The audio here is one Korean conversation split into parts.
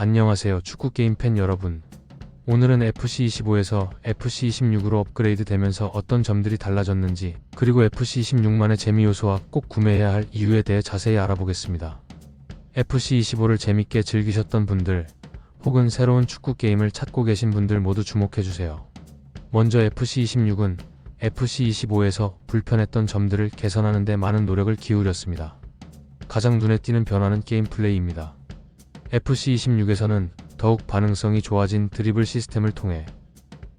안녕하세요 축구 게임 팬 여러분. 오늘은 FC25에서 FC26으로 업그레이드 되면서 어떤 점들이 달라졌는지, 그리고 FC26만의 재미 요소와 꼭 구매해야 할 이유에 대해 자세히 알아보겠습니다. FC25를 재밌게 즐기셨던 분들, 혹은 새로운 축구 게임을 찾고 계신 분들 모두 주목해주세요. 먼저 FC26은 FC25에서 불편했던 점들을 개선하는 데 많은 노력을 기울였습니다. 가장 눈에 띄는 변화는 게임 플레이입니다. FC26에서는 더욱 반응성이 좋아진 드리블 시스템을 통해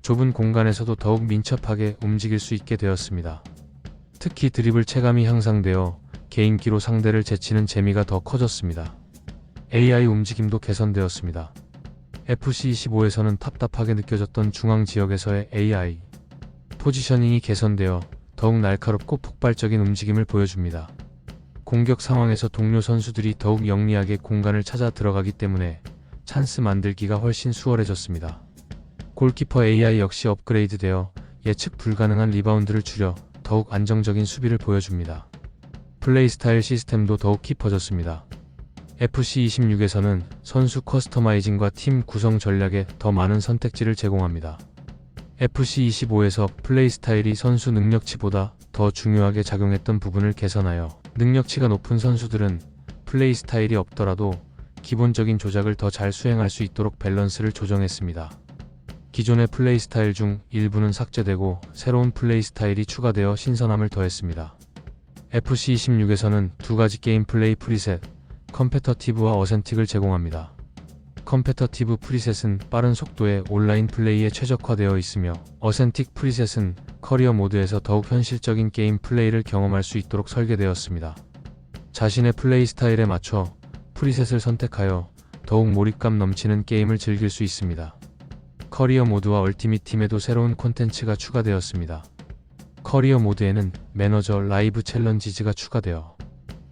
좁은 공간에서도 더욱 민첩하게 움직일 수 있게 되었습니다. 특히 드리블 체감이 향상되어 개인기로 상대를 제치는 재미가 더 커졌습니다. AI 움직임도 개선되었습니다. FC25에서는 답답하게 느껴졌던 중앙 지역에서의 AI 포지셔닝이 개선되어 더욱 날카롭고 폭발적인 움직임을 보여줍니다. 공격 상황에서 동료 선수들이 더욱 영리하게 공간을 찾아 들어가기 때문에 찬스 만들기가 훨씬 수월해졌습니다. 골키퍼 AI 역시 업그레이드되어 예측 불가능한 리바운드를 줄여 더욱 안정적인 수비를 보여줍니다. 플레이 스타일 시스템도 더욱 깊어졌습니다. FC26에서는 선수 커스터마이징과 팀 구성 전략에 더 많은 선택지를 제공합니다. FC25에서 플레이 스타일이 선수 능력치보다 더 중요하게 작용했던 부분을 개선하여 능력치가 높은 선수들은 플레이 스타일이 없더라도 기본적인 조작을 더 잘 수행할 수 있도록 밸런스를 조정했습니다. 기존의 플레이 스타일 중 일부는 삭제되고 새로운 플레이 스타일이 추가되어 신선함을 더했습니다. FC26에서는 두 가지 게임 플레이 프리셋, 컴페터티브와 어센틱을 제공합니다. 컴페터티브 프리셋은 빠른 속도의 온라인 플레이에 최적화되어 있으며 어센틱 프리셋은 커리어 모드에서 더욱 현실적인 게임 플레이를 경험할 수 있도록 설계되었습니다. 자신의 플레이 스타일에 맞춰 프리셋을 선택하여 더욱 몰입감 넘치는 게임을 즐길 수 있습니다. 커리어 모드와 얼티밋 팀에도 새로운 콘텐츠가 추가되었습니다. 커리어 모드에는 매너저 라이브 챌린지즈가 추가되어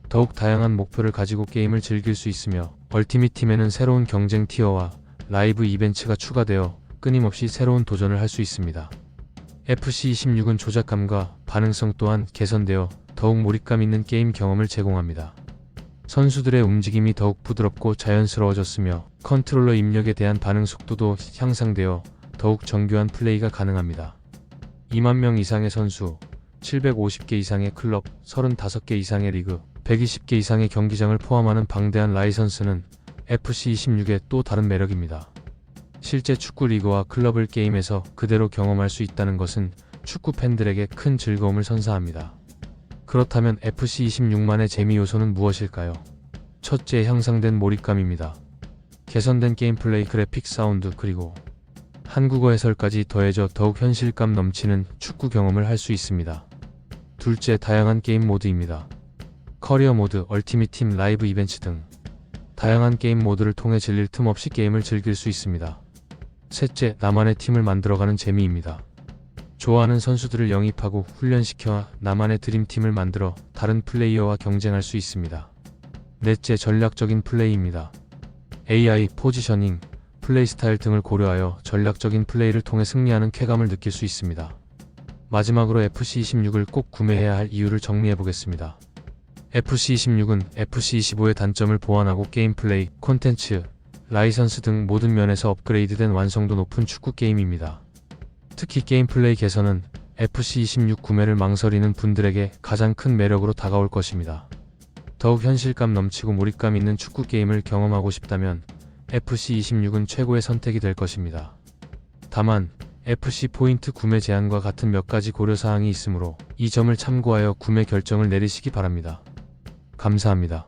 더욱 다양한 목표를 가지고 게임을 즐길 수 있으며 얼티밋 팀에는 새로운 경쟁 티어와 라이브 이벤트가 추가되어 끊임없이 새로운 도전을 할 수 있습니다. FC26은 조작감과 반응성 또한 개선되어 더욱 몰입감 있는 게임 경험을 제공합니다. 선수들의 움직임이 더욱 부드럽고 자연스러워졌으며 컨트롤러 입력에 대한 반응 속도도 향상되어 더욱 정교한 플레이가 가능합니다. 2만 명 이상의 선수, 750개 이상의 클럽, 35개 이상의 리그, 120개 이상의 경기장을 포함하는 방대한 라이선스는 FC26의 또 다른 매력입니다. 실제 축구 리그와 클럽을 게임에서 그대로 경험할 수 있다는 것은 축구 팬들에게 큰 즐거움을 선사합니다. 그렇다면 FC26만의 재미 요소는 무엇일까요? 첫째, 향상된 몰입감입니다. 개선된 게임 플레이 그래픽 사운드 그리고 한국어 해설까지 더해져 더욱 현실감 넘치는 축구 경험을 할 수 있습니다. 둘째, 다양한 게임 모드입니다. 커리어 모드, 얼티밋 팀 라이브 이벤트 등 다양한 게임 모드를 통해 질릴 틈 없이 게임을 즐길 수 있습니다. 셋째, 나만의 팀을 만들어가는 재미입니다. 좋아하는 선수들을 영입하고 훈련시켜 나만의 드림팀을 만들어 다른 플레이어와 경쟁할 수 있습니다. 넷째, 전략적인 플레이입니다. AI, 포지셔닝, 플레이 스타일 등을 고려하여 전략적인 플레이를 통해 승리하는 쾌감을 느낄 수 있습니다. 마지막으로 FC26을 꼭 구매해야 할 이유를 정리해 보겠습니다. FC26은 FC25의 단점을 보완하고 게임 플레이, 콘텐츠, 라이선스 등 모든 면에서 업그레이드된 완성도 높은 축구 게임입니다. 특히 게임 플레이 개선은 FC26 구매를 망설이는 분들에게 가장 큰 매력으로 다가올 것입니다. 더욱 현실감 넘치고 몰입감 있는 축구 게임을 경험하고 싶다면 FC26은 최고의 선택이 될 것입니다. 다만 FC 포인트 구매 제한과 같은 몇 가지 고려사항이 있으므로 이 점을 참고하여 구매 결정을 내리시기 바랍니다. 감사합니다.